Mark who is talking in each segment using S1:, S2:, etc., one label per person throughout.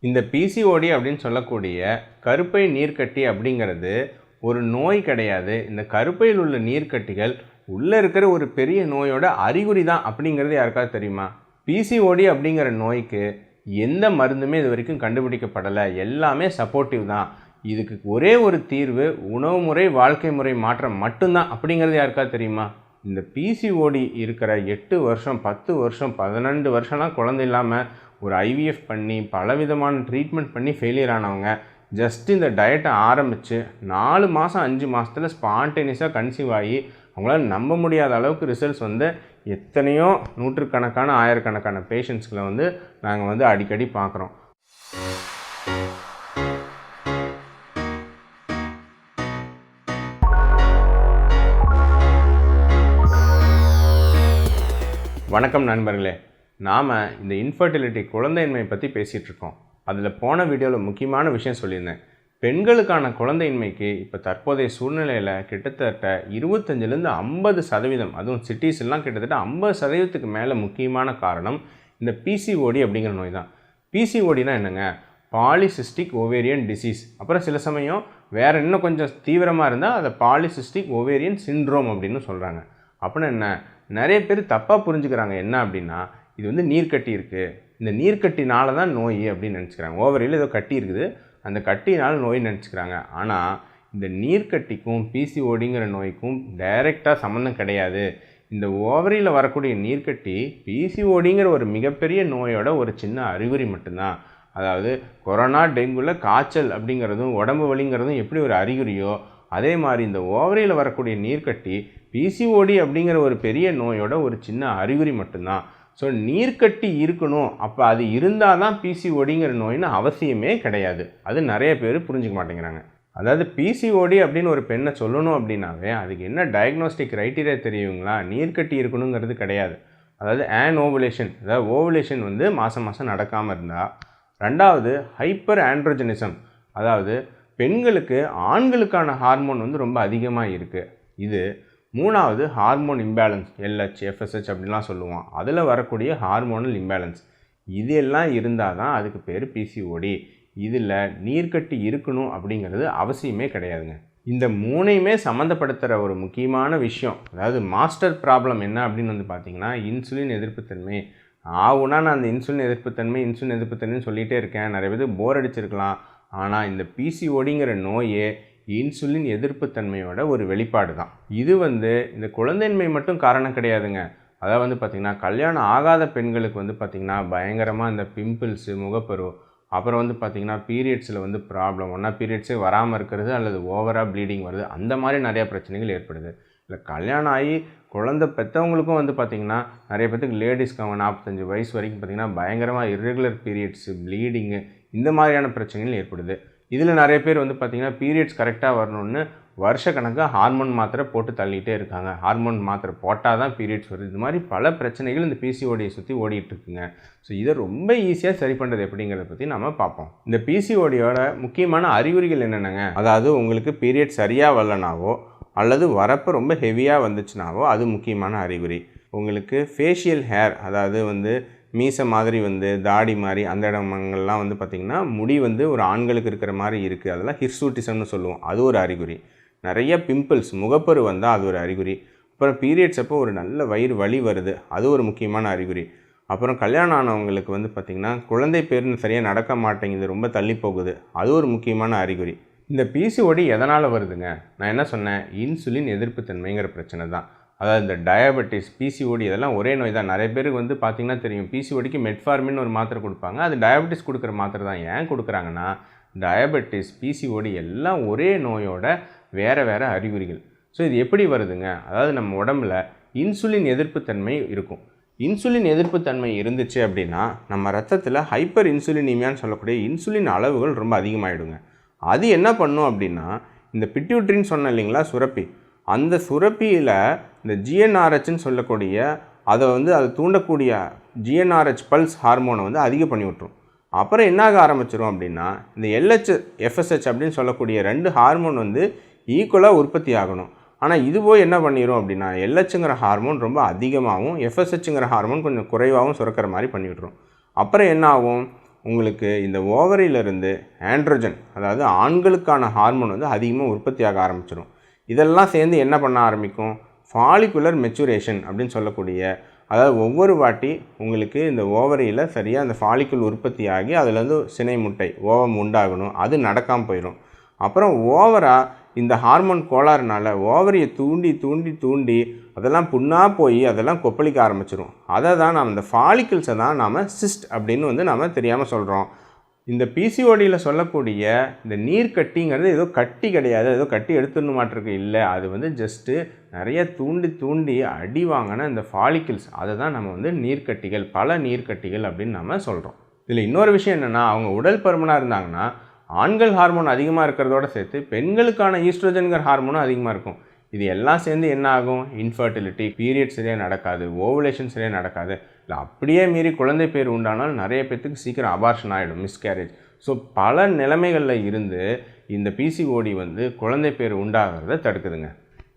S1: இந்த பிசிஓடி அப்படின்னு சொல்லக்கூடிய கருப்பை நீர்க்கட்டி அப்படிங்கிறது ஒரு நோய் கிடையாது. இந்த கருப்பையில் உள்ள நீர்க்கட்டிகள் உள்ளே இருக்கிற ஒரு பெரிய நோயோட அறிகுறி தான் அப்படிங்கிறது யாருக்காவது தெரியுமா? பிசிஓடி அப்படிங்கிற நோய்க்கு எந்த மருந்துமே இது வரைக்கும் கண்டுபிடிக்கப்படலை. எல்லாமே சப்போர்ட்டிவ் தான். இதுக்கு ஒரே ஒரு தீர்வு உணவு முறை வாழ்க்கை முறை மாற்றம் மட்டும்தான் அப்படிங்கிறது யாருக்காவது தெரியுமா? இந்த பிசிஓடி இருக்கிற எட்டு வருஷம் பத்து வருஷம் பதினெண்டு வருஷம்லாம் குழந்தை இல்லாமல் ஒரு ஐவிஎஃப் பண்ணி பலவிதமான ட்ரீட்மெண்ட் பண்ணி ஃபெயிலியர் ஆனவங்க ஜஸ்ட் இந்த டயட்டை ஆரம்பித்து நாலு மாதம் அஞ்சு மாதத்தில் ஸ்பான்டேனியஸாக கன்சீவ் ஆகி அவங்களால நம்ப முடியாத அளவுக்கு ரிசல்ட்ஸ் வந்து எத்தனையோ நூற்றுக்கணக்கான ஆயிரக்கணக்கான பேஷண்ட்ஸ்களை வந்து நாங்கள் வந்து அடிக்கடி பார்க்குறோம். வணக்கம் நண்பர்களே. நாம் இந்த இன்ஃபர்டிலிட்டி குழந்தையின்மை பற்றி பேசிகிட்டு இருக்கோம். அதில் போன வீடியோவில் முக்கியமான விஷயம் சொல்லியிருந்தேன். பெண்களுக்கான குழந்தையின்மைக்கு இப்போ தற்போதைய சூழ்நிலையில் கிட்டத்தட்ட இருபத்தஞ்சிலேருந்து ஐம்பது சதவீதம் அதுவும் சிட்டிஸ்லாம் எல்லாம் கிட்டத்தட்ட ஐம்பது சதவீதத்துக்கு மேலே முக்கியமான காரணம் இந்த பிசிஓடி அப்படிங்கிற நோய் தான். பிசிஓடினா என்னங்க? பாலிசிஸ்டிக் ஓவேரியன் டிசீஸ் அப்புறம் சில சமயம் வேறு இன்னும் கொஞ்சம் தீவிரமாக இருந்தால் அதை பாலிசிஸ்டிக் ஓவேரியன் சிண்ட்ரோம் அப்படின்னு சொல்கிறாங்க அப்படின்னா என்ன? நிறைய பேர் தப்பாக புரிஞ்சுக்கிறாங்க. என்ன அப்படின்னா இது வந்து நீர்க்கட்டி இருக்குது இந்த நீர்க்கட்டினால தான் நோய் அப்படின்னு நினச்சிக்கிறாங்க. ஓவரியில் ஏதோ கட்டி இருக்குது. அந்த கட்டினால் நோய் நினச்சிக்கிறாங்க. ஆனால் இந்த நீர்க்கட்டிக்கும் பிசிஓடிங்கிற நோய்க்கும் டைரெக்டாக சம்மந்தம் கிடையாது. இந்த ஓவரியில் வரக்கூடிய நீர்க்கட்டி பிசிஓடிங்கிற ஒரு மிகப்பெரிய நோயோட ஒரு சின்ன அறிகுறி மட்டும்தான். அதாவது கொரோனா டெங்குல காய்ச்சல் அப்படிங்கிறதும் உடம்பு வலிங்கிறதும் எப்படி ஒரு அறிகுறியோ அதே மாதிரி இந்த ஓவரியில் வரக்கூடிய நீர்க்கட்டி பிசிஓடி அப்படிங்கிற ஒரு பெரிய நோயோட ஒரு சின்ன அறிகுறி மட்டும்தான். ஸோ நீர்க்கட்டி இருக்கணும். அப்போ அது இருந்தால் தான் பிசிஓடிங்கிற நோயின்னு அவசியமே கிடையாது. அது நிறைய பேர் புரிஞ்சுக்க மாட்டேங்கிறாங்க. அதாவது பிசிஓடி அப்படின்னு ஒரு பெண்ணை சொல்லணும் அப்படின்னாவே அதுக்கு என்ன டயக்னோஸ்டிக் க்ரைட்டீரியா தெரியுங்களா? நீர்க்கட்டி இருக்கணுங்கிறது கிடையாது. அதாவது ஆன் ஓவுலேஷன் அதாவது ஓவுலேஷன் வந்து மாதம் மாதம் நடக்காமல் இருந்தால் ரெண்டாவது ஹைப்பர் ஆண்ட்ரோஜனிசம் அதாவது பெண்களுக்கு ஆண்களுக்கான ஹார்மோன் வந்து ரொம்ப அதிகமாக இருக்குது இது மூணாவது ஹார்மோன் இம்பேலன்ஸ் எல்ஹெச் எஃப்எஸ்ஹெச் அப்படின்லாம் சொல்லுவான். அதில் வரக்கூடிய ஹார்மோனல் இம்பேலன்ஸ். இது எல்லாம் இருந்தால் தான் அதுக்கு பேர் பிசிஓடி இதில் நீர்க்கட்டி இருக்கணும் அப்படிங்கிறது அவசியமே கிடையாதுங்க. இந்த மூணையுமே சம்மந்தப்படுத்துகிற ஒரு முக்கியமான விஷயம் அதாவது மாஸ்டர் ப்ராப்ளம் என்ன அப்படின்னு வந்து பார்த்தீங்கன்னா இன்சுலின் எதிர்ப்புத்தன்மை ஆகுனா நான் அந்த இன்சுலின் எதிர்ப்புத்தன்மை இன்சுலின் எதிர்ப்புத்தன்மைன்னு சொல்லிகிட்டே இருக்கேன். நிறைய பேர் போர் அடிச்சிருக்கலாம். ஆனால் இந்த பிசிஓடிங்கிற நோயே இன்சுலின் எதிர்ப்புத்தன்மையோட ஒரு வெளிப்பாடு தான் இது வந்து இந்த குழந்தையின்மை மட்டும் காரணம் கிடையாதுங்க. அதாவது வந்து பார்த்திங்கன்னா கல்யாணம் ஆகாத பெண்களுக்கு வந்து பார்த்திங்கன்னா பயங்கரமாக இந்த பிம்பிள்ஸு முகப்பரு அப்புறம் வந்து பார்த்திங்கன்னா பீரியட்ஸில் வந்து ப்ராப்ளம் ஒன்றா பீரியட்ஸே வராமல் இருக்கிறது அல்லது ஓவராக ப்ளீடிங் வருது. அந்த மாதிரி நிறையா பிரச்சனைகள் ஏற்படுது. இல்லை கல்யாணம் ஆகி குழந்தை பெற்றவங்களுக்கும் வந்து பார்த்திங்கன்னா நிறைய பேத்துக்கு லேடிஸ்க்கு அவங்க நாற்பத்தஞ்சு வயசு வரைக்கும் பார்த்திங்கன்னா பயங்கரமாக இர்ரெகுலர் பீரியட்ஸு ப்ளீடிங்கு இந்த மாதிரியான பிரச்சனைகள் ஏற்படுது. இதில் நிறைய பேர் வந்து பார்த்திங்கன்னா பீரியட்ஸ் கரெக்டாக வரணும்னு வருஷக்கணக்காக ஹார்மோன் மாத்திரை போட்டு தள்ளிகிட்டே இருக்காங்க. ஹார்மோன் மாத்திரை போட்டால் தான் பீரியட்ஸ் வருது. இது மாதிரி பல பிரச்சனைகள் இந்த பிசிஓடியை சுற்றி ஓடிட்டுருக்குங்க ஸோ இதை ரொம்ப ஈஸியாக சரி பண்ணுறது எப்படிங்கிறத பற்றி நம்ம பார்ப்போம். இந்த பிசிஓடியோட முக்கியமான அறிகுறிகள் என்னென்னங்க? அதாவது உங்களுக்கு பீரியட் சரியாக வரலனாவோ அல்லது வரப்போ ரொம்ப ஹெவியாக வந்துச்சுனாவோ அது முக்கியமான அறிகுறி. உங்களுக்கு ஃபேஷியல் ஹேர் அதாவது வந்து மீசை மாதிரி வந்து தாடி மாதிரி அந்த இடங்கள்லாம் வந்து பார்த்திங்கன்னா முடி வந்து ஒரு ஆண்களுக்கு இருக்கிற மாதிரி இருக்குது அதெல்லாம் ஹிர்சூட்டிசம்னு சொல்லுவோம். அது ஒரு அறிகுறி. நிறைய பிம்பிள்ஸ் முகப்பரு வந்தால் அது ஒரு அறிகுறி. அப்புறம் பீரியட்ஸ் அப்போ ஒரு நல்ல வயிறு வலி வருது. அது ஒரு முக்கியமான அறிகுறி. அப்புறம் கல்யாணம் ஆனவங்களுக்கு வந்து பார்த்திங்கன்னா குழந்தை பேருன்னு சரியாக நடக்க மாட்டேங்குது ரொம்ப தள்ளி போகுது. அது ஒரு முக்கியமான அறிகுறி. இந்த பிசிஓடி எதனால் வருதுங்க? நான் என்ன சொன்னேன்? இன்சுலின் எதிர்ப்புத்தன்மைங்கிற பிரச்சனை தான். அதாவது இந்த டயபெட்டிஸ் பிசிஓடி இதெல்லாம் ஒரே நோய் தான். நிறைய பேருக்கு வந்து பார்த்திங்கன்னா தெரியும். பிசிஓடிக்கு மெட்ஃபார்மின் ஒரு மாத்திரை கொடுப்பாங்க. அது டயபெட்டிஸ் கொடுக்குற மாத்திரை தான். ஏன் கொடுக்குறாங்கன்னா டயபெட்டிஸ் பிசிஓடி எல்லாம் ஒரே நோயோட வேறு வேறு அறிகுறிகள். ஸோ இது எப்படி வருதுங்க? அதாவது நம்ம உடம்புல இன்சுலின் எதிர்ப்புத்தன்மை இருக்கும். இன்சுலின் எதிர்ப்புத்தன்மை இருந்துச்சு அப்படின்னா நம்ம ரத்தத்தில் ஹைப்பர் இன்சுலினிமியான்னு சொல்லக்கூடிய இன்சுலின் அளவுகள் ரொம்ப அதிகமாகிடுங்க அது என்ன பண்ணும் அப்படின்னா இந்த பிட்யூட்ரின்னு சொன்னேன் இல்லைங்களா சுரப்பி. அந்த சுரப்பியில் இந்த ஜிஎன்ஆர்ஹெச்னு சொல்லக்கூடிய அதை வந்து அதை தூண்டக்கூடிய ஜிஎன்ஆர்ஹெச் பல்ஸ் ஹார்மோனை வந்து அதிகம் பண்ணி விட்ரும் அப்புறம் என்னாக ஆரம்பிச்சிடும் ஆரம்பிச்சிரும் அப்படின்னா இந்த எல்ஹெச் எஃப்எஸ்ஹெச் அப்படின்னு சொல்லக்கூடிய ரெண்டு ஹார்மோன் வந்து ஈக்குவலாக உற்பத்தி ஆகணும். ஆனால் இது போய் என்ன பண்ணிடும் அப்படின்னா எல்ஹெச்ங்கிற ஹார்மோன் ரொம்ப அதிகமாகவும் எஃப்எஸ்ஹெச்ங்கிற ஹார்மோன் கொஞ்சம் குறைவாகவும் சுரக்கிற மாதிரி பண்ணிவிட்ரும் அப்புறம் என்ன ஆகும் உங்களுக்கு இந்த ஓவரியிலிருந்து ஆண்ட்ரோஜன் அதாவது ஆண்களுக்கான ஹார்மோன் வந்து அதிகமாக உற்பத்தி ஆக ஆரம்பிச்சிடும் இதெல்லாம் சேர்ந்து என்ன பண்ண ஆரம்பிக்கும்? ஃபாலிகுலர் மெச்சுரேஷன் அப்படின்னு சொல்லக்கூடிய அதாவது ஒவ்வொரு வாட்டி உங்களுக்கு இந்த ஓவரியில் சரியாக அந்த ஃபாலிக்குள் உற்பத்தி ஆகி அதுலேருந்து சினை முட்டை ஓவம் உண்டாகணும். அது நடக்காமல் போயிடும் அப்புறம் ஓவராக இந்த ஹார்மோன் கோளாறுனால ஓவரியை தூண்டி தூண்டி தூண்டி அதெல்லாம் புண்ணாக போய் அதெல்லாம் கொப்பளிக்க ஆரம்பிச்சிடும் அதை தான் நாம் இந்த ஃபாலிக்கிள்ஸை தான் நாம் சிஸ்ட் அப்படின்னு வந்து நாம் தெரியாமல் சொல்கிறோம் இந்த பிசிஓடியில் சொல்லக்கூடிய இந்த நீர் கட்டிங்கிறது ஏதோ கட்டி கிடையாது ஏதோ கட்டி எடுத்துடணும் மாட்டிருக்கு இல்லை அது வந்து ஜஸ்ட்டு நிறைய தூண்டி தூண்டி அடி வாங்கின இந்த ஃபாலிக்கிள்ஸ் அதை தான் நம்ம வந்து நீர்க்கட்டிகள் பல நீர்க்கட்டிகள் அப்படின்னு நம்ம சொல்கிறோம் இதில் இன்னொரு விஷயம் என்னென்னா அவங்க உடல் பருமனாக இருந்தாங்கன்னா ஆண்கள் ஹார்மோன் அதிகமாக இருக்கிறதோட சேர்த்து பெண்களுக்கான ஈஸ்ட்ரோஜன்கிற ஹார்மோனும் அதிகமாக இருக்கும். இது எல்லாம் சேர்ந்து என்ன ஆகும்? இன்ஃபர்டிலிட்டி பீரியட் சரியாக நடக்காது. ஓவலேஷன் சரியாக நடக்காது. இல்லை அப்படியே மீறி குழந்தை பேர் உண்டானால் நிறைய பேர்த்துக்கு சீக்கிரம் அபார்ஷன் ஆகிடும் மிஸ்கேரேஜ் ஸோ பல நிலைமைகளில் இருந்து இந்த பிசிஓடி வந்து குழந்தை பேர் உண்டாகிறத தடுக்குதுங்க.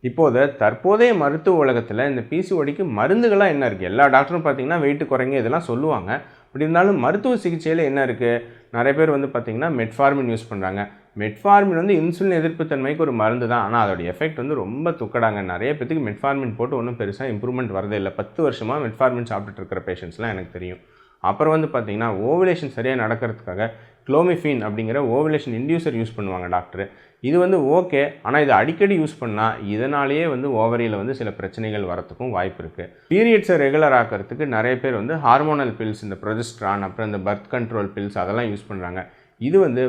S1: இப்போது தற்போதைய மருத்துவ உலகத்தில் இந்த பிசிஓடிக்கு மருந்துகளாக என்ன இருக்குது எல்லா டாக்டரும் பார்த்தீங்கன்னா வெயிட் குறைங்க இதெல்லாம் சொல்லுவாங்க. அப்படி இருந்தாலும் மருத்துவ சிகிச்சையில் என்ன இருக்குது நிறைய பேர் வந்து பார்த்திங்கன்னா மெட்ஃபார்மின் யூஸ் பண்ணுறாங்க மெட்ஃபார்மின் வந்து இன்சுலின் எதிர்ப்புத்தன்மைக்கு ஒரு மருந்து தான் ஆனால் அதோடய எஃபெக்ட் வந்து ரொம்ப துக்கடாங்க. நிறைய பேத்துக்கு மெட்ஃபார்மின் போட்டு ஒன்றும் பெருசாக இம்ப்ரூவ்மெண்ட் வரதே இல்லை. பத்து வருஷமாக மெட்ஃபார்மின் சாப்பிட்டுட்டு இருக்கிற பேஷண்ட்ஸ்லாம் எனக்கு தெரியும். அப்புறம் வந்து பார்த்திங்கன்னா ஓவலேஷன் சரியாக நடக்கிறதுக்காக குளோமிஃபின் அப்படிங்கிற ஓவலேஷன் இன்டியூசர் யூஸ் பண்ணுவாங்க டாக்டர் இது வந்து ஓகே ஆனால் இது அடிக்கடி யூஸ் பண்ணால் இதனாலேயே வந்து ஓவரியில் வந்து சில பிரச்சனைகள் வரத்துக்கும் வாய்ப்பு இருக்குது பீரியட்ஸை ரெகுலர் ஆக்கிறதுக்கு நிறைய பேர் வந்து ஹார்மோனல் பில்ஸ் இந்த ப்ரொஜெஸ்ட்ரான் அப்புறம் இந்த பர்த் கண்ட்ரோல் பில்ஸ் அதெல்லாம் யூஸ் பண்ணுறாங்க இது வந்து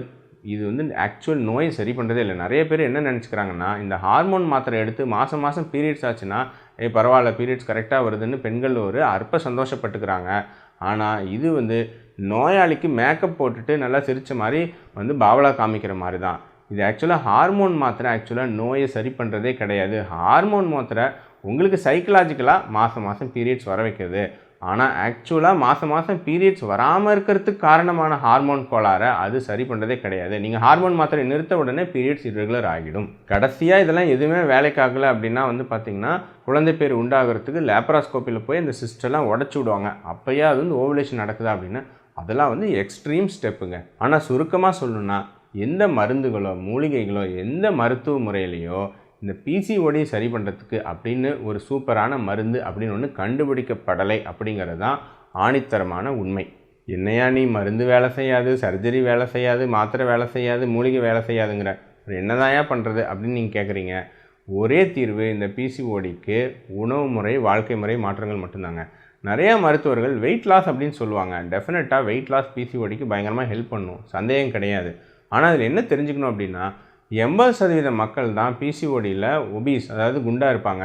S1: இது வந்து ஆக்சுவல் நோயை சரி பண்ணுறதே இல்லை. நிறைய பேர் என்ன நினச்சிக்கிறாங்கன்னா இந்த ஹார்மோன் மாத்திரை எடுத்து மாதம் மாதம் பீரியட்ஸ் ஆச்சுன்னா ஏ பரவாயில்ல பீரியட்ஸ் கரெக்டாக வருதுன்னு பெண்கள் ஒரு அற்ப சந்தோஷப்பட்டுக்கிறாங்க. ஆனால் இது வந்து நோயாளிக்கு மேக்கப் போட்டுட்டு நல்லா சிரித்த மாதிரி வந்து பாவலா காமிக்கிற மாதிரி தான். இது ஆக்சுவலாக ஹார்மோன் மாத்திரை ஆக்சுவலாக நோயை சரி பண்ணுறதே கிடையாது. ஹார்மோன் மாத்திரை உங்களுக்கு சைக்கலாஜிக்கலாக மாதம் மாதம் பீரியட்ஸ் வர வைக்கிறது. ஆனால் ஆக்சுவலாக மாதம் மாதம் பீரியட்ஸ் வராமல் இருக்கிறதுக்கு காரணமான ஹார்மோன் கோளாறை அது சரி பண்ணுறதே கிடையாது. நீங்கள் ஹார்மோன் மாத்திரை நிறுத்த உடனே பீரியட்ஸ் இரெகுலர் ஆகிடும். கடைசியாக இதெல்லாம் எதுவுமே வேலைக்காகலை அப்படின்னா வந்து பார்த்திங்கன்னா குழந்தை பேர் உண்டாகிறதுக்கு லேப்ராஸ்கோப்பியில் போய் இந்த சிஸ்டெல்லாம் உடச்சி விடுவாங்க. அப்போயே அது வந்து ஓவலேஷன் நடக்குதா அப்படின்னா அதெல்லாம் வந்து எக்ஸ்ட்ரீம் ஸ்டெப்புங்க ஆனால் சுருக்கமாக சொல்லணுன்னா எந்த மருந்துகளோ மூலிகைகளோ எந்த மருத்துவ முறையிலையோ இந்த பிசிஓடி சரி பண்ணுறதுக்கு அப்படின்னு ஒரு சூப்பரான மருந்து அப்படின்னு ஒன்று கண்டுபிடிக்கப்படலை அப்படிங்கிறது தான் ஆணித்தரமான உண்மை. என்னையா நீ மருந்து வேலை செய்யாது சர்ஜரி வேலை செய்யாது மாத்திரை வேலை செய்யாது மூலிகை வேலை செய்யாதுங்கிற. என்னதாயா பண்ணுறது அப்படின்னு நீங்கள் கேட்குறீங்க ஒரே தீர்வு இந்த பிசிஓடிக்கு உணவு முறை வாழ்க்கை முறை மாற்றங்கள் மட்டும்தாங்க. நிறையா மருத்துவர்கள் வெயிட் லாஸ் அப்படின்னு சொல்லுவாங்க. டெஃபினட்டாக வெயிட் லாஸ் பிசிஓடிக்கு பயங்கரமாக ஹெல்ப் பண்ணும். சந்தேகம் கிடையாது. ஆனால் அதில் என்ன தெரிஞ்சுக்கணும் அப்படின்னா எண்பது சதவீத மக்கள் தான் பிசிஓடியில் ஒபீஸ் அதாவது குண்டாக இருப்பாங்க.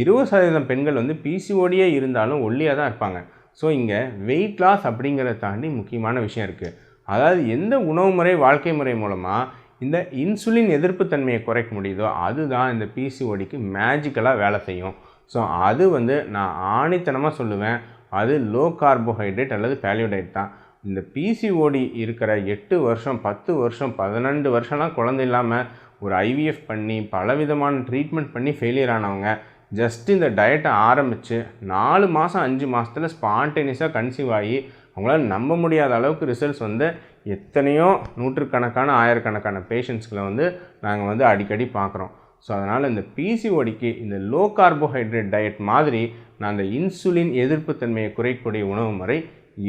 S1: இருபது சதவீதம் பெண்கள் வந்து பிசிஓடியே இருந்தாலும் ஒல்லியாக தான் இருப்பாங்க. ஸோ இங்கே வெயிட் லாஸ் அப்படிங்கிறத தாண்டி முக்கியமான விஷயம் இருக்குது அதாவது எந்த உணவு முறை வாழ்க்கை முறை மூலமாக இந்த இன்சுலின் எதிர்ப்பு தன்மையை குறைக்க முடியுதோ அதுதான் இந்த பிசிஓடிக்கு மேஜிக்கலாக வேலை செய்யும். ஸோ அது வந்து நான் ஆணித்தனமாக சொல்லுவேன். அது லோ கார்போஹைட்ரேட் அல்லது பேலியோடைட் தான். இந்த பிசிஓடி இருக்கிற எட்டு வருஷம் பத்து வருஷம் பதினெண்டு வருஷம்லாம் குழந்தை இல்லாமல் ஒரு ஐவிஎஃப் பண்ணி பலவிதமான ட்ரீட்மெண்ட் பண்ணி ஃபெயிலியர் ஆனவங்க ஜஸ்ட் இந்த டயட்டை ஆரம்பித்து நாலு மாதம் அஞ்சு மாதத்தில் ஸ்பான்டேனியஸாக கன்சீவ் ஆகி அவங்களால நம்ப முடியாத அளவுக்கு ரிசல்ட்ஸ் வந்து எத்தனையோ நூற்றுக்கணக்கான ஆயிரக்கணக்கான பேஷண்ட்ஸ்களை வந்து நாங்கள் வந்து அடிக்கடி பார்க்குறோம். ஸோ அதனால் இந்த பிசிஓடிக்கு இந்த லோ கார்போஹைட்ரேட் டயட் மாதிரி நான் அந்த இன்சுலின் எதிர்ப்பு தன்மையை குறைக்கக்கூடிய உணவு முறை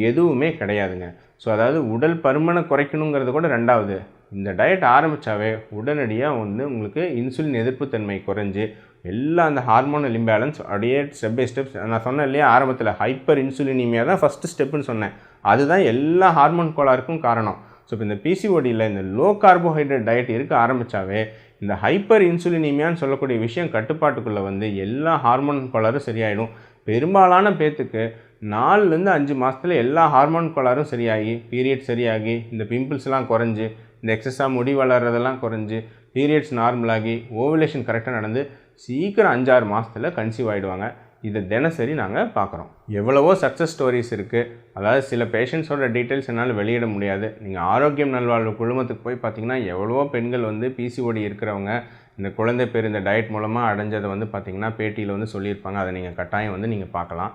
S1: எதுவுமே கிடையாதுங்க. ஸோ அதாவது உடல் பருமனை குறைக்கணுங்கிறது கூட ரெண்டாவது. இந்த டயட் ஆரம்பித்தாவே உடனடியாக வந்து உங்களுக்கு இன்சுலின் எதிர்ப்புத்தன்மை குறைஞ்சு எல்லா அந்த ஹார்மோனல் இம்பேலன்ஸ் அப்படியே ஸ்டெப் பை ஸ்டெப்ஸ் நான் சொன்னேன் இல்லையா ஆரம்பத்தில் ஹைப்பர் இன்சுலினிமியா தான் ஃபஸ்ட்டு ஸ்டெப்புன்னு சொன்னேன். அதுதான் எல்லா ஹார்மோன் கோளாருக்கும் காரணம். ஸோ இப்போ இந்த பிசிஓடியில் இந்த லோ கார்போஹைட்ரேட் டயட் இருக்க ஆரம்பித்தாவே இந்த ஹைப்பர் இன்சுலினிமியான்னு சொல்லக்கூடிய விஷயம் கட்டுப்பாட்டுக்குள்ளே வந்து எல்லா ஹார்மோன் கோளாறும் சரியாயிடும். பெரும்பாலான பேத்துக்கு நாலுலேருந்து அஞ்சு மாதத்தில் எல்லா ஹார்மோன் கோளாறும் சரியாகி பீரியட் சரியாகி இந்த பிம்பிள்ஸ்லாம் குறைஞ்சி இந்த எக்ஸஸாக முடி வளர்கிறதெல்லாம் குறைஞ்சி பீரியட்ஸ் நார்மலாகி ஓவலேஷன் கரெக்டாக நடந்து சீக்கிரம் அஞ்சாறு மாதத்தில் கன்சீவ் ஆகிடுவாங்க இதை தினசரி நாங்கள் பார்க்குறோம். எவ்வளவோ சக்ஸஸ் ஸ்டோரிஸ் இருக்குது அதாவது சில பேஷண்ட்ஸோட டீட்டெயில்ஸ் என்னால் வெளியிட முடியாது. நீங்கள் ஆரோக்கியம் நல்வாழ்வு குழுமத்துக்கு போய் பார்த்தீங்கன்னா எவ்வளவோ பெண்கள் வந்து பிசிஓடி இருக்கிறவங்க இந்த குழந்தை பேர் இந்த டயட் மூலமாக அடைஞ்சதை வந்து பார்த்திங்கன்னா பேட்டியில் வந்து சொல்லியிருப்பாங்க. அதை நீங்கள் கட்டாயம் வந்து நீங்கள் பார்க்கலாம்.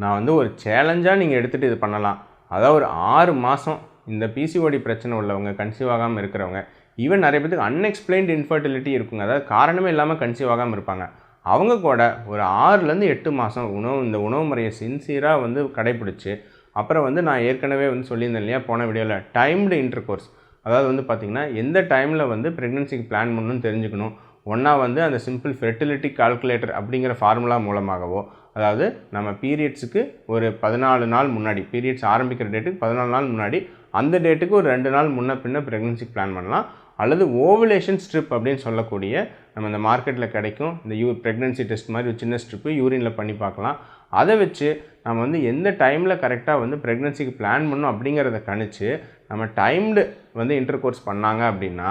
S1: நான் வந்து ஒரு சேலஞ்சாக நீங்கள் எடுத்துகிட்டு இது பண்ணலாம். அதாவது ஒரு ஆறு மாதம் இந்த பிசிஓடி பிரச்சனை உள்ளவங்க கன்சீவ் ஆகாமல் இருக்கிறவங்க ஈவன் நிறைய பேத்துக்கு அன்எக்ஸ்பிளைன்டு இன்ஃபர்டிலிட்டி இருக்குங்க. அதாவது காரணமே இல்லாமல் கன்சீவ் ஆகாமல் இருப்பாங்க. அவங்க கூட ஒரு ஆறுலேருந்து எட்டு மாதம் உணவு இந்த உணவு முறையை சின்சியராக வந்து கடைப்பிடிச்சி அப்புறம் வந்து நான் ஏற்கனவே வந்து சொல்லியிருந்தேன் இல்லையா போன வீடியோவில் டைம்டு இன்டர் கோர்ஸ் அதாவது வந்து பார்த்திங்கன்னா எந்த டைமில் வந்து ப்ரெக்னென்சிக்கு பிளான் பண்ணணும்னு தெரிஞ்சுக்கணும். ஒன்றா வந்து அந்த சிம்பிள் ஃபெர்டிலிட்டி கால்குலேட்டர் அப்படிங்கிற ஃபார்முலா மூலமாகவோ அதாவது நம்ம பீரியட்ஸுக்கு ஒரு பதினாலு நாள் முன்னாடி பீரியட்ஸ் ஆரம்பிக்கிற டேட்டுக்கு பதினாலு நாள் முன்னாடி அந்த டேட்டுக்கு ஒரு ரெண்டு நாள் முன்ன பின்ன ப்ரெக்னென்சிக்கு பிளான் பண்ணலாம். அல்லது ஓவலேஷன் ஸ்ட்ரிப் அப்படின்னு சொல்லக்கூடிய நம்ம இந்த மார்க்கெட்டில் கிடைக்கும் இந்த யூ ப்ரெக்னென்சி டெஸ்ட் மாதிரி ஒரு சின்ன ஸ்ட்ரிப்பு யூரினில் பண்ணி பார்க்கலாம். அதை வச்சு நம்ம வந்து எந்த டைமில் கரெக்டாக வந்து ப்ரெக்னென்சிக்கு பிளான் பண்ணணும் அப்படிங்கிறத கணிச்சு நம்ம டைம்டு வந்து இன்டர் கோர்ஸ் பண்ணாங்க அப்படின்னா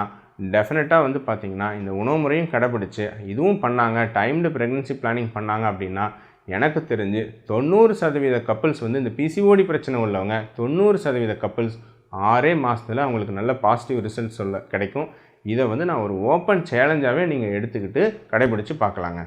S1: டெஃபினட்டாக வந்து பார்த்திங்கன்னா இந்த உணவு முறையும் கடைப்பிடிச்சு இதுவும் பண்ணாங்க டைம்டு ப்ரெக்னென்சி பிளானிங் பண்ணாங்க அப்படின்னா எனக்கு தெரிஞ்சு தொண்ணூறு சதவீத கப்பல்ஸ் வந்து இந்த பிசிஓடி பிரச்சனை உள்ளவங்க தொண்ணூறு சதவீத கப்பல்ஸ் ஆறே மாதத்தில் அவங்களுக்கு நல்ல பாசிட்டிவ் ரிசல்ட் சொல்ல கிடைக்கும். இதை வந்து நான் ஒரு ஓப்பன் சேலஞ்சாகவே நீங்கள் எடுத்துக்கிட்டு கடைபிடிச்சு பார்க்கலாங்க.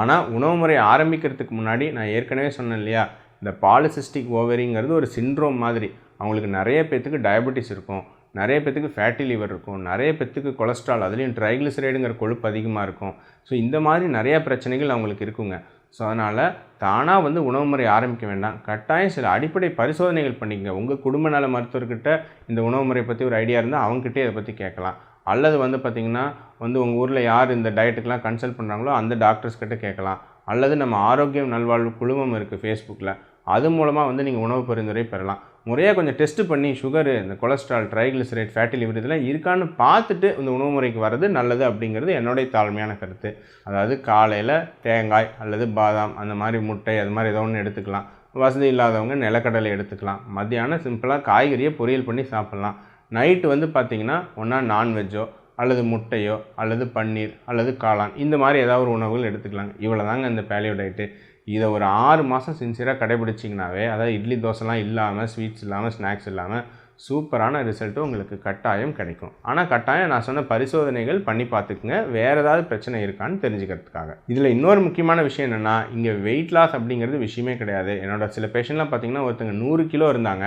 S1: ஆனால் உணவு முறை ஆரம்பிக்கிறதுக்கு முன்னாடி நான் ஏற்கனவே சொன்னேன் இல்லையா இந்த பாலிசிஸ்டிக் ஓவரிங்கிறது ஒரு சிண்ட்ரோம் மாதிரி. அவங்களுக்கு நிறைய பேர்த்துக்கு டயபெட்டிஸ் இருக்கும் நிறைய பேர்த்துக்கு ஃபேட்டி லிவர் இருக்கும் நிறைய பேர்த்துக்கு கொலஸ்ட்ரால் அதுலேயும் ட்ரைக்ளிசரைடுங்கிற கொழுப்பு அதிகமாக இருக்கும். ஸோ இந்த மாதிரி நிறையா பிரச்சனைகள் அவங்களுக்கு இருக்குங்க. ஸோ அதனால் தானாக வந்து உணவு முறை ஆரம்பிக்க வேண்டாம். கட்டாயம் சில அடிப்படை பரிசோதனைகள் பண்ணிக்கங்க. உங்கள் குடும்ப நல மருத்துவர்கிட்ட இந்த உணவு முறை பற்றி ஒரு ஐடியா இருந்தால் அவங்ககிட்டே இதை பற்றி கேட்கலாம். அல்லது வந்து பார்த்திங்கன்னா வந்து உங்கள் ஊரில் யார் இந்த டயட்டுக்கெலாம் கன்சல்ட் பண்ணுறாங்களோ அந்த டாக்டர்ஸ் கிட்ட கேட்கலாம். அல்லது நம்ம ஆரோக்கியம் நல்வாழ்வு குழுமம் இருக்குது ஃபேஸ்புக்கில் அது மூலமாக வந்து நீங்கள் உணவு பரிந்துரை பெறலாம். முறையாக கொஞ்சம் டெஸ்ட் பண்ணி சுகரு இந்த கொலஸ்ட்ரால் ட்ரைகிளிசரைட் ஃபேட்டி லிவர் இதெல்லாம் இருக்கான்னு பார்த்துட்டு இந்த உணவு முறைக்கு வர்றது நல்லது அப்படிங்கிறது என்னுடைய தாழ்மையான கருத்து. அதாவது காலையில் தேங்காய் அல்லது பாதாம் அந்த மாதிரி முட்டை அது மாதிரி ஏதோ ஒன்று எடுத்துக்கலாம். வசதி இல்லாதவங்க நிலக்கடலை எடுத்துக்கலாம். மத்தியானம் சிம்பிளாக காய்கறியை பொரியல் பண்ணி சாப்பிட்லாம். நைட்டு வந்து பார்த்திங்கன்னா ஒன்றா நான்வெஜ்ஜோ அல்லது முட்டையோ அல்லது பன்னீர் அல்லது காளான் இந்த மாதிரி ஏதாவது ஒரு உணவுகள் எடுத்துக்கலாங்க. இவ்வளோ தாங்க இந்த பேலியோ டயட்டு இதை ஒரு ஆறு மாதம் சின்சியராக கடைபிடிச்சிங்கனாவே அதாவது இட்லி தோசைலாம் இல்லாமல் ஸ்வீட்ஸ் இல்லாமல் ஸ்நாக்ஸ் இல்லாமல் சூப்பரான ரிசல்ட்டும் உங்களுக்கு கட்டாயம் கிடைக்கும். ஆனால் கட்டாயம் நான் சொன்ன பரிசோதனைகள் பண்ணி பார்த்துக்குங்க. வேறு ஏதாவது பிரச்சனை இருக்கான்னு தெரிஞ்சுக்கிறதுக்காக. இதில் இன்னொரு முக்கியமான விஷயம் என்னென்னா இங்கே வெயிட் லாஸ் அப்படிங்கிறது விஷயமே கிடையாது. என்னோட சில பேஷண்ட்லாம் பார்த்தீங்கன்னா ஒருத்தங்க நூறு கிலோ இருந்தாங்க.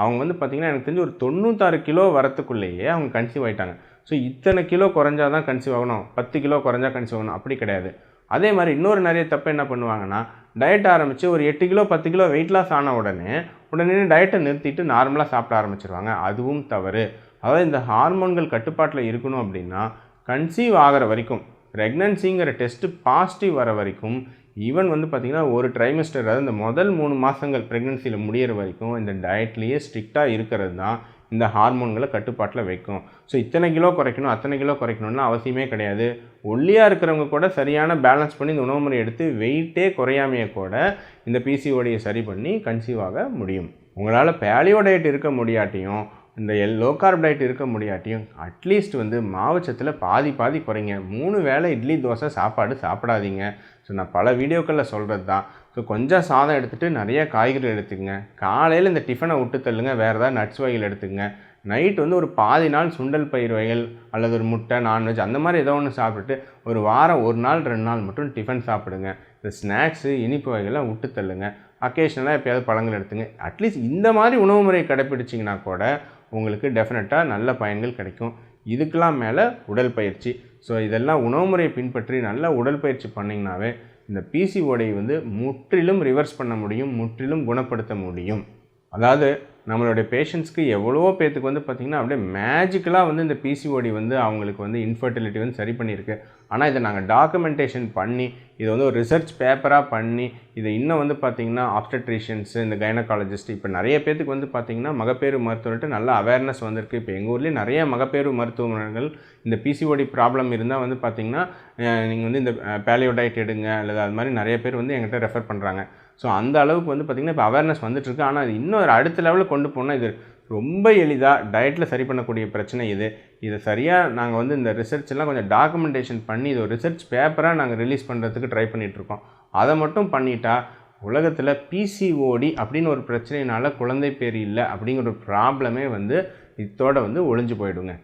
S1: அவங்க வந்து பார்த்திங்கன்னா எனக்கு தெரிஞ்சு ஒரு தொண்ணூத்தாறு கிலோ வரத்துக்குள்ளேயே அவங்க கன்சீவ் ஆகிட்டாங்க ஸோ இத்தனை கிலோ குறைஞ்சா தான் கன்சீவ் ஆகணும். பத்து கிலோ குறைஞ்சா கன்சீவ் ஆகணும். அப்படி கிடையாது. அதே மாதிரி இன்னொரு நிறைய தப்பு என்ன பண்ணுவாங்கன்னா டயட் ஆரம்பித்து ஒரு எட்டு கிலோ பத்து கிலோ வெயிட் லாஸ் ஆன உடனே உடனே டயட்டை நிறுத்திட்டு நார்மலாக சாப்பிட ஆரம்பிச்சிருவாங்க. அதுவும் தவறு. அதாவது இந்த ஹார்மோன்கள் கட்டுப்பாட்டில் இருக்கணும் அப்படின்னா கன்சீவ் ஆகிற வரைக்கும் ப்ரெக்னன்சிங்கிற டெஸ்ட்டு பாசிட்டிவ் வர வரைக்கும் ஈவன் வந்து பார்த்திங்கன்னா ஒரு ட்ரைமஸ்டர் அதாவது இந்த முதல் மூணு மாதங்கள் ப்ரெக்னென்சியில் முடியிற வரைக்கும் இந்த டயட்லேயே ஸ்ட்ரிக்டாக இருக்கிறது தான் இந்த ஹார்மோன்களை கட்டுப்பாட்டில் வைக்கும். ஸோ இத்தனை கிலோ குறைக்கணும் அத்தனை கிலோ குறைக்கணும்னு அவசியமே கிடையாது. ஒல்லியாக இருக்கிறவங்க கூட சரியான பேலன்ஸ் பண்ணி இந்த உணவு முறை எடுத்து வெயிட்டே குறையாமையே கூட இந்த பிசிஓடியை சரி பண்ணி கன்சீவ் ஆக முடியும். உங்களால் பேலியோ டயட் இருக்க முடியாட்டியும் இந்த எல் லோ கார்ப் டயட் இருக்க முடியாட்டியும் அட்லீஸ்ட் வந்து மாவுச்சத்தில் பாதி பாதி குறைங்க. மூணு வேளை இட்லி தோசை சாப்பாடு சாப்பிடாதீங்க. ஸோ நான் பல வீடியோக்களில் சொல்கிறது தான் ஸோ கொஞ்சம் சாதம் எடுத்துகிட்டு நிறைய காய்கறி எடுத்துக்கங்க. காலையில் இந்த டிஃபனை விட்டு தள்ளுங்க. வேறு ஏதாவது நட்ஸ் வகைகள் எடுத்துக்கங்க. நைட் வந்து ஒரு பாதி நாள் சுண்டல் பயிர் வகைகள் அல்லது ஒரு முட்டை நான்வெஜ் அந்த மாதிரி ஏதோ ஒன்று சாப்பிட்டுட்டு ஒரு வாரம் ஒரு நாள் ரெண்டு நாள் மட்டும் டிஃபன் சாப்பிடுங்க. இந்த ஸ்நாக்ஸு இனிப்பு வகைகள்லாம் விட்டு தள்ளுங்க. அக்கேஷனலாக எப்போயாவது பழங்கள் எடுத்துங்க. அட்லீஸ்ட் இந்த மாதிரி உணவு முறையை கடைப்பிடிச்சிங்கன்னா கூட உங்களுக்கு டெஃபினட்டாக நல்ல பயன்கள் கிடைக்கும். இதுக்கெல்லாம் மேலே உடற்பயிற்சி ஸோ இதெல்லாம் உணவு முறையை பின்பற்றி நல்ல உடற்பயிற்சி பண்ணிங்கனாவே இந்த பிசிஓடை வந்து முற்றிலும் ரிவர்ஸ் பண்ண முடியும் முற்றிலும் குணப்படுத்த முடியும். அதாவது நம்மளுடைய பேஷண்ட்ஸ்க்கு எவ்வளோ பேர்த்துக்கு வந்து பார்த்திங்கன்னா அப்படியே மேஜிக்கலாக வந்து இந்த பிசிஓடி வந்து அவங்களுக்கு வந்து இன்ஃபர்டிலிட்டி வந்து சரி பண்ணியிருக்கு. ஆனால் இதை நாங்கள் டாக்குமெண்டேஷன் பண்ணி இதை வந்து ஒரு ரிசர்ச் பேப்பராக பண்ணி இதை இன்னும் வந்து பார்த்திங்கன்னா ஆப்டட்ரிஷியன்ஸு இந்த கைனகாலஜிஸ்ட் இப்போ நிறைய பேர்த்துக்கு வந்து பார்த்திங்கன்னா மகப்பேறு மருத்துவர்கிட்ட நல்ல அவேர்னஸ் வந்திருக்கு. இப்போ எங்கள் ஊர்லேயே நிறைய மகப்பேறு மருத்துவமனைகள் இந்த பிசிஓடி ப்ராப்ளம் இருந்தால் வந்து பார்த்திங்கன்னா நீங்கள் வந்து இந்த பேலியோடைட் எடுங்க அல்லது அது மாதிரி நிறைய பேர் வந்து எங்கிட்ட ரெஃபர் பண்ணுறாங்க ஸோ அந்த அளவுக்கு வந்து பார்த்திங்கன்னா இப்போ அவேர்னஸ் வந்துட்டுருக்கு. ஆனால் அது இன்னும் அடுத்த லெவலில் கொண்டு போனால் இது ரொம்ப எளிதாக டயட்டில் சரி பண்ணக்கூடிய பிரச்சனை இது. இதை சரியாக நாங்கள் வந்து இந்த ரிசர்ச் எல்லாம் கொஞ்சம் டாக்குமெண்டேஷன் பண்ணி இது ஒரு ரிசர்ச் பேப்பராக நாங்கள் ரிலீஸ் பண்ணுறதுக்கு ட்ரை பண்ணிகிட்ருக்கோம் அதை மட்டும் பண்ணிட்டா உலகத்தில் பிசிஓடி அப்படின்னு ஒரு பிரச்சனையினால குழந்தை பேர் இல்லை அப்படிங்கிற ஒரு ப்ராப்ளமே வந்து இதோட வந்து ஒளிஞ்சு போயிடுங்க.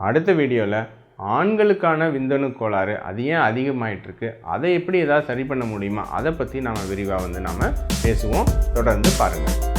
S1: அடுத்த வீடியோவில் ஆண்களுக்கான விந்தணு கோளாறு அது ஏன் அதிகமாயிட்டிருக்கு? அதை எப்படி ஏதாவது சரி பண்ண முடியுமா? அதை பற்றி நம்ம விரிவாக வந்து நாம் பேசுவோம். தொடர்ந்து பாருங்கள்